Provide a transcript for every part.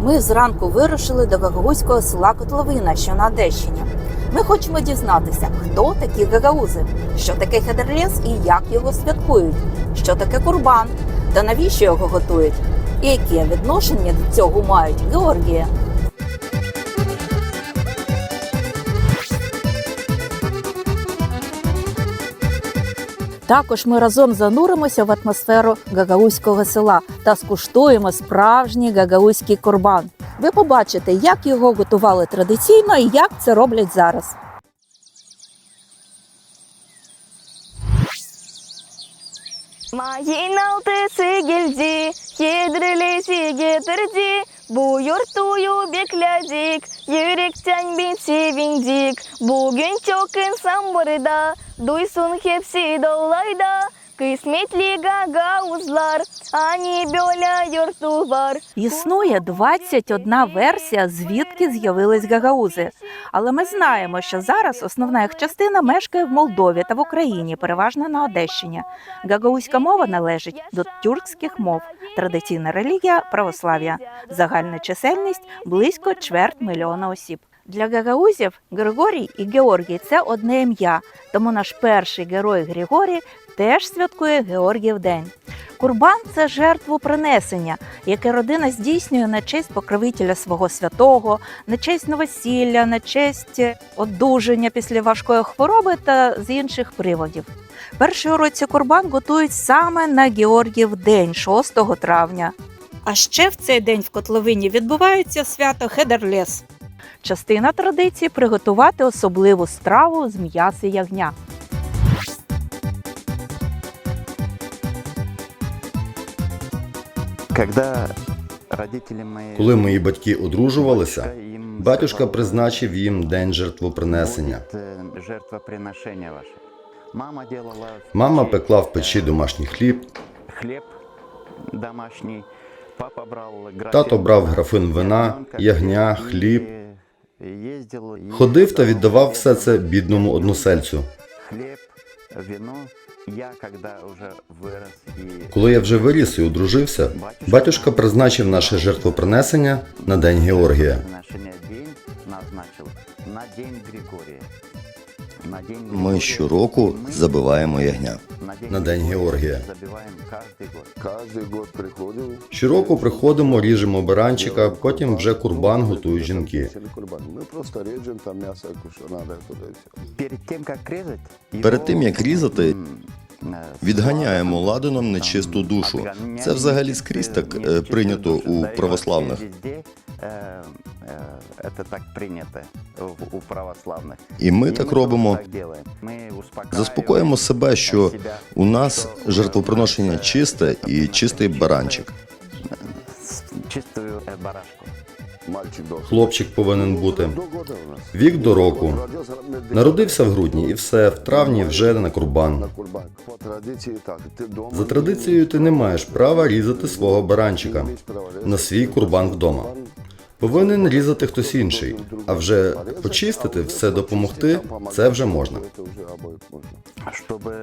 Ми зранку вирушили до гагаузького села Котловина, що на Одещині. Ми хочемо дізнатися, хто такі гагаузи, що таке хедерлес і як його святкують, що таке курбан та навіщо його готують, і яке відношення до цього мають Георгія. Також ми разом зануримося в атмосферу гагаузького села та скуштуємо справжній гагаузький курбан. Ви побачите, як його готували традиційно і як це роблять зараз. Майыналты сигелди, едірлі сигетірді, бұйыртую беклядик, еректен бен севиндик, бүгін чокын самбырда, дуйсун хепси долайда, кисметлі гагаузлар, ані бьоля юрту бар. Існує 21 версія, звідки з'явились гагаузи. Але ми знаємо, що зараз основна їх частина мешкає в Молдові та в Україні, переважно на Одещині. Гагаузька мова належить до тюркських мов. Традиційна релігія православ'я. Загальна чисельність близько чверть мільйона осіб. Для гагаузів Григорій і Георгій це одне ім'я, тому наш перший герой Григорій теж святкує Георгіїв день. Курбан це жертвопринесення, яке родина здійснює на честь покровителя свого святого, на честь новосілля, на честь одужання після важкої хвороби та з інших приводів. Перший у році курбан готують саме на Георгіїв день, 6 травня. А ще в цей день в котловині відбувається свято Хедерлес. Частина традиції приготувати особливу страву з м'яса ягня. Коли мої батьки одружувалися, батюшка призначив їм день жертвопринесення. «Буде, е. Мама печі, пекла в печі е, домашній хліб, хліб домашній. Графин, Тато брав графин вина, ягня, хліб. Ходив та віддавав все це бідному односельцю. Хліб, вино. Я, Коли я вже виріс і одружився, батюшка призначив наше жертвопринесення на день Георгія. Ми щороку забиваємо ягня. на День Георгія. Щороку приходимо, ріжемо баранчика, потім вже курбан готують жінки. Курбан. Мы просто режем там мясо. Перед тим, як різати, Перед тим, як різати, Відганяємо ладаном нечисту душу. Це взагалі скрізь так е, прийнято у православних. Вообще е, е, це так прийнято в- у православних. І ми І так робимо. так. Ми Заспокоїмо себе, що у нас жертвоприношення чисте і чистий баранчик. Чистую е, барашку. Хлопчик повинен бути. До года у нас. Вік до року. Народився в грудні і все, в травні вже на На курбан. За традицією ти не маєш права різати свого баранчика на свій курбан вдома. Повинен різати хтось інший, а вже почистити, все допомогти це вже можна. Це вже обоїх можна. Щоб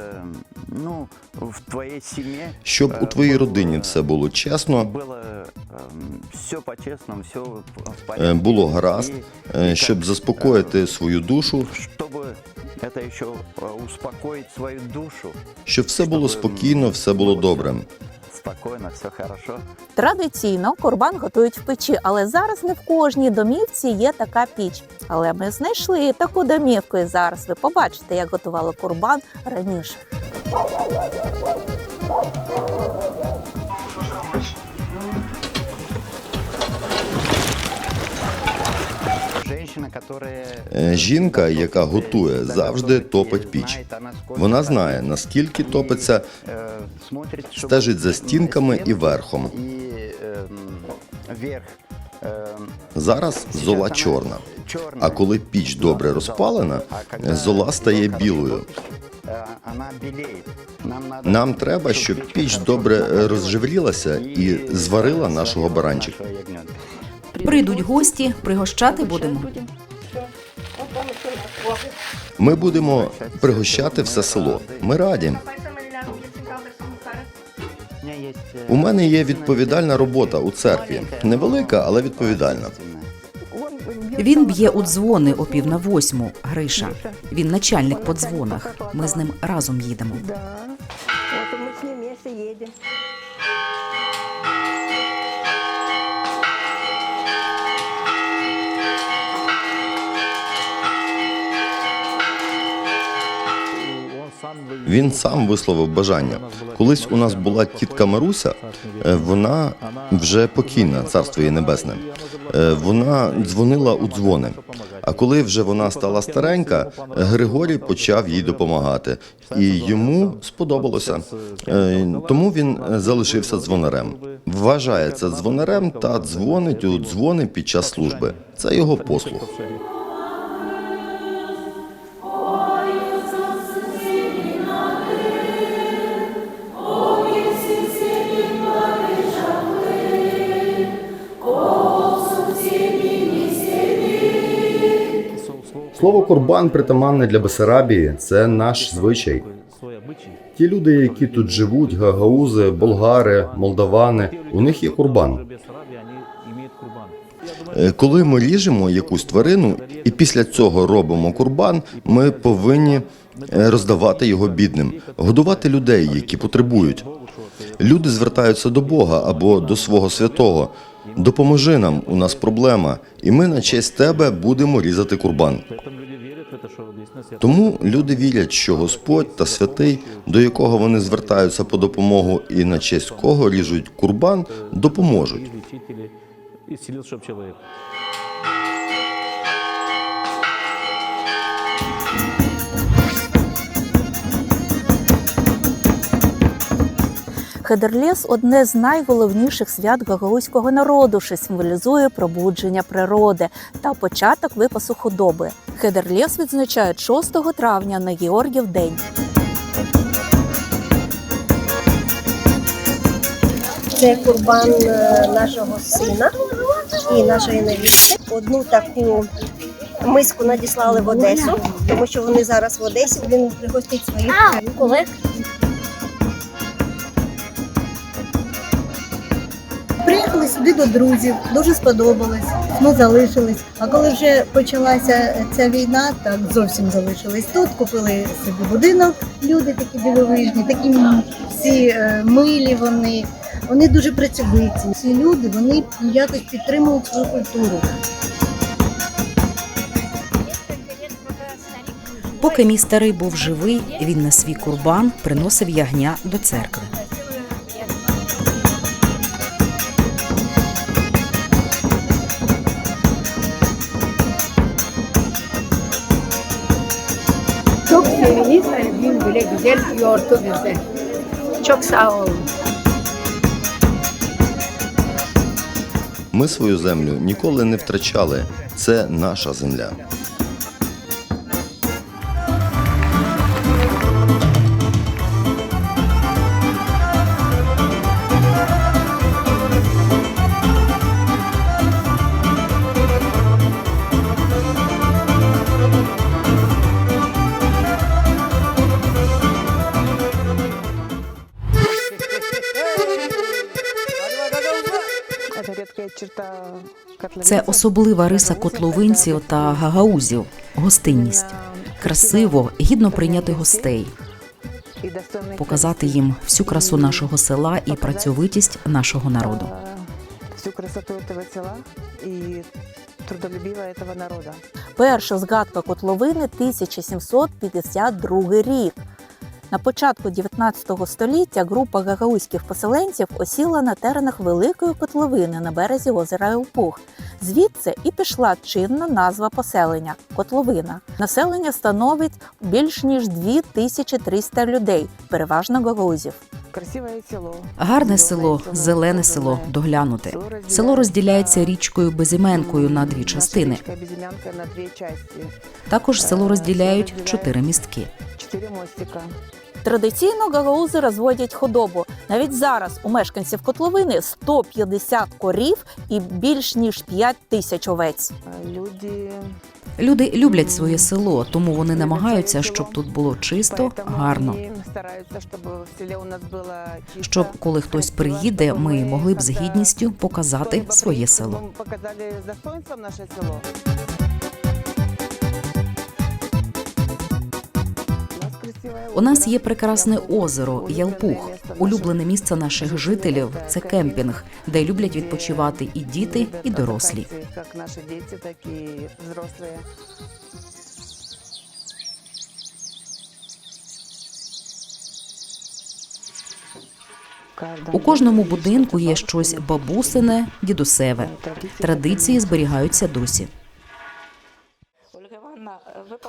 ну, в твоїй сім'ї Щоб у твоїй родині все було чесно, було ем, все по-чесному, все в е, порядку. було гаразд, І- е, і щоб як, заспокоїти свою душу, чтобы это еще э, успокоить свою душу. щоб все було спокійно, все було добре. Спокойно, все хорошо. Традиційно курбан готують в печі, але зараз не в кожній домівці є така піч. Але ми знайшли таку домівку, і зараз ви побачите, як готували курбан раніше. Жінка, яка готує, завжди топить піч. Вона знає, наскільки топиться, стежить за стінками і верхом. Ем, ем, Зараз зола чорна. А коли піч добре розпалена, зола стає білою. Нам, треба, щоб піч добре е, розжеврілася і зварила нашого баранчика. Прийдуть гості, пригощати будемо. Ми будемо пригощати все село. Ми раді. У меня есть У мене є відповідальна робота у церкві. Невелика, але відповідальна. Він б'є у дзвони о пів на восьму. Гриша. Він начальник по дзвонах. Ми з ним разом їдемо. Він сам висловив бажання. Колись у нас була тітка Маруся, е, вона вже покійна, царство її небесне. Е, Вона дзвонила у дзвони. А коли вже вона стала старенька, Григорій почав їй допомагати, і йому сподобалося. Е, Тому він залишився дзвонарем. Вважається дзвонарем та дзвонить у дзвони під час служби. Це його послуг. Слово курбан притаманне для Бесарабії це наш звичай. Ті люди, які тут живуть, гагаузи, болгари, молдавани, у них є курбан. Е, Коли ми ріжемо якусь тварину і після цього робимо курбан, ми повинні е, роздавати його бідним, годувати людей, які потребують. Люди звертаються до Бога або до свого святого. Допоможи нам, у нас проблема, і ми на честь тебе будемо різати курбан. Тому люди вірять, що Господь та святий, до якого вони звертаються по допомогу і на честь кого ріжуть курбан, допоможуть. Хедерлес одне з найголовніших свят гагаузького народу, що символізує пробудження природи та початок випасу худоби. Хедерлес відзначають 6 травня на Георгів день. Це курбан е, нашого сина і нашої невістки. Одну таку миску надіслали в Одесу, тому що вони зараз в Одесі. Він пригостить своїх колег. Сюди до друзів, дуже сподобалось. Ми залишились. А коли вже почалася ця війна, так зовсім залишились тут. Купили собі будинок. Люди такі дивовижні, такі всі е, милі. Вони вони дуже працьовиті. Ці люди вони якось підтримують свою культуру. Поки мій старий був живий, він на свій курбан приносив ягня до церкви. Güzel yordu bizi. Çok sağ olun. Ми свою землю ніколи не втрачали. Це наша земля. Це особлива риса котловинців та гагаузів гостинність. Красиво, гідно прийняти гостей, показати їм всю красу нашого села і працьовитість нашого народу. Всю красоту этого села и трудолюбива этого народа. Перша згадка котловини 1752 рік. На початку 19 століття група гагаузьких поселенців осіла на теренах великої котловини на березі озера Еупух. Звідси і пішла чинна назва поселення котловина. Населення становить більш ніж 2300 людей, переважно гагаузів. Красивое село. Гарне село, зелене село, доглянуте. Село розділяється річкою Безіменкою на дві частини. Речка на две части. Також село розділяють чотири містки. Четыре мостика. Традиційно гагаузи розводять худобу. Навіть зараз у мешканців котловини 150 корів і більш ніж 5 тисяч овець. Люди Люди люблять своє село, тому вони намагаються, щоб тут було чисто, гарно. Щоб коли хтось приїде, ми могли б з гідністю показати своє село. У нас є прекрасне озеро Ялпух. Улюблене місце наших жителів це кемпінг, де люблять відпочивати і діти, і дорослі. Як наші діти, так і взрослі. У кожному будинку є щось бабусине, дідусеве. Традиції зберігаються досі.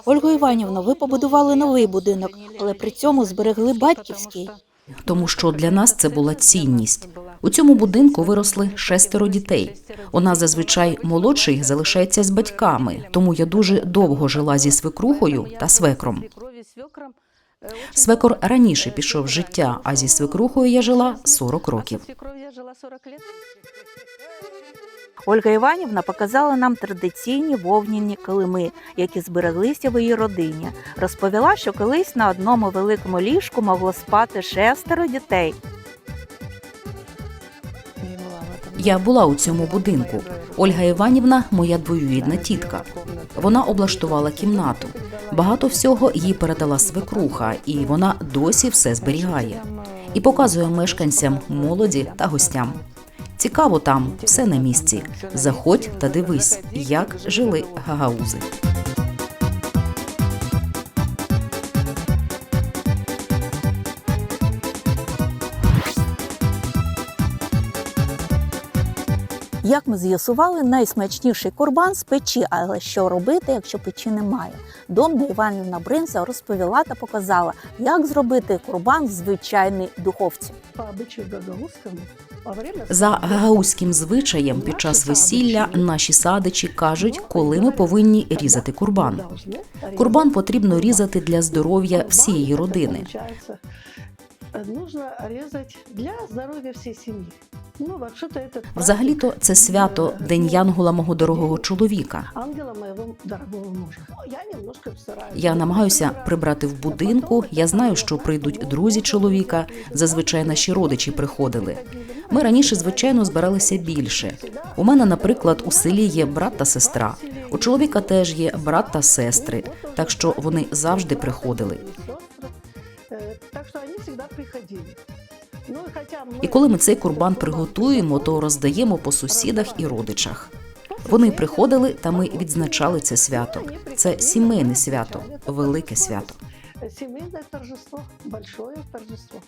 Ольго Іванівно, ви побудували новий будинок, але при цьому зберегли батьківський. тому що для нас це була цінність. У цьому будинку виросли шестеро дітей. Нас зазвичай молодший залишається з батьками, тому я дуже довго жила зі свекрухою та свекром. Свекор раніше пішов життя, а зі свекрухою я жила 40 років. Ольга Іванівна показала нам традиційні вовняні килими, які збереглися в її родині. Розповіла, що колись на одному великому ліжку могло спати шестеро дітей. Я була у цьому будинку. Ольга Іванівна моя двоюрідна тітка. Вона облаштувала кімнату. Багато всього їй передала свекруха, і вона досі все зберігає і показує мешканцям, молоді та гостям. Цікаво там, все на місці. Заходь та дивись, як жили гагаузи. Як ми з'ясували, найсмачніший курбан з печі, але що робити, якщо печі немає? Домда Іванівна Бринза розповіла та показала, як зробити курбан в звичайній духовці. За гагаузьким звичаєм під час весілля наші садичі кажуть, коли ми повинні різати курбан. Курбан потрібно різати для здоров'я всієї родини. Нужно резать для здоров'я всієї сім'ї. Ну, Взагалі-то це свято День Янгола мого дорогого чоловіка. Ну, Я намагаюся прибрати в будинку. Я знаю, що прийдуть друзі чоловіка. Зазвичай наші родичі приходили. Ми раніше, звичайно, збиралися більше. У мене, наприклад, у селі є брат та сестра. У чоловіка теж є брат та сестри, так що вони завжди приходили. Э, Так что они всегда приходили. І коли ми цей курбан приготуємо, то роздаємо по сусідах і родичах. Вони приходили, та ми відзначали це свято. Це сімейне свято, велике свято. Семейное торжество, большое торжество.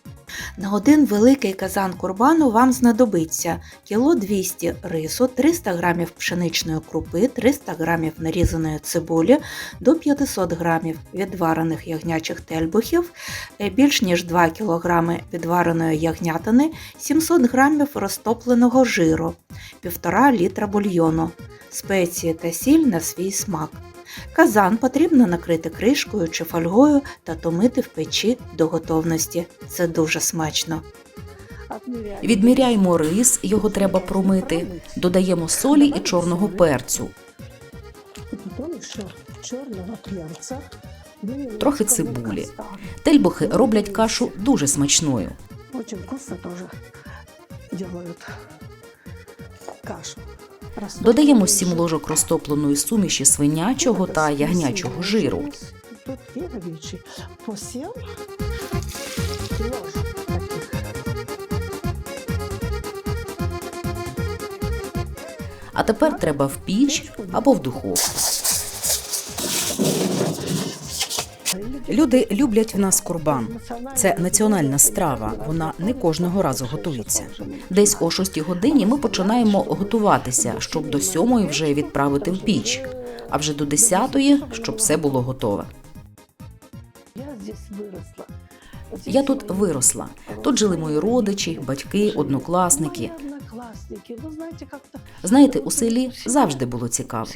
На один великий казан курбану вам знадобиться кіло 200 рису, 300 грамів пшеничної крупи, 300 грамів нарізаної цибулі, до 500 грамів відварених ягнячих тельбухів, е, більш ніж 2 кілограми відвареної ягнятини, 700 грамів розтопленого жиру, 1,5 літра бульйону, спеції та сіль на свій смак. Казан потрібно накрити кришкою чи фольгою та томити в печі до готовності. Це дуже смачно. Відміряємо рис, його треба промити, додаємо солі і чорного перцю, трохи цибулі. Тельбухи роблять кашу дуже смачною. Очень вкусно тоже делают кашу. Додаємо Растопленный 7 ложок розтопленої суміші свинячого та ягнячого жиру. Тут ягодичі по 7 ложек таких. А тепер треба в піч або в духовку. Люди люблять в нас курбан. Це національна страва. Вона не кожного разу готується. Десь о 6 годині ми починаємо готуватися, щоб до 7 вже відправити в піч, а вже до 10, щоб все було готове. Я тут виросла. Тут жили мої родичі, батьки, однокласники. Знаєте, у селі завжди було цікаво.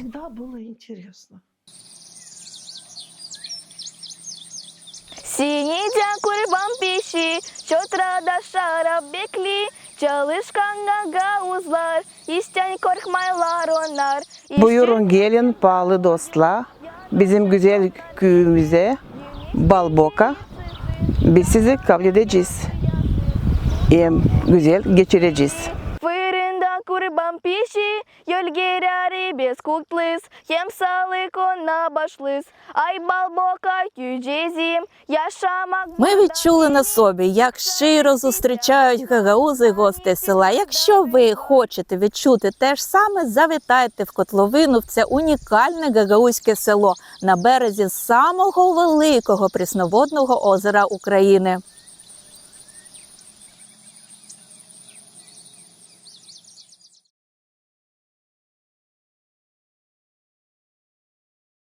peşi Çötradaşlara bekli. Çalışkan gagavuzlar İşten korkmaylar onlar. İşten... Buyurun gelin pahalı dostlar. Bizim güzel köyümüze Balboka Biz sizi kabul edeceğiz. Güzel geçireceğiz. Курбам піші, йольгерярі без кутлис, єм салико на башлис, ай балбока тюджезім, я шамак. Ми відчули на собі, як щиро зустрічають гагаузи гості села. Якщо ви хочете відчути те ж саме, завітайте в котловину в це унікальне гагаузьке село на березі самого великого прісноводного озера України.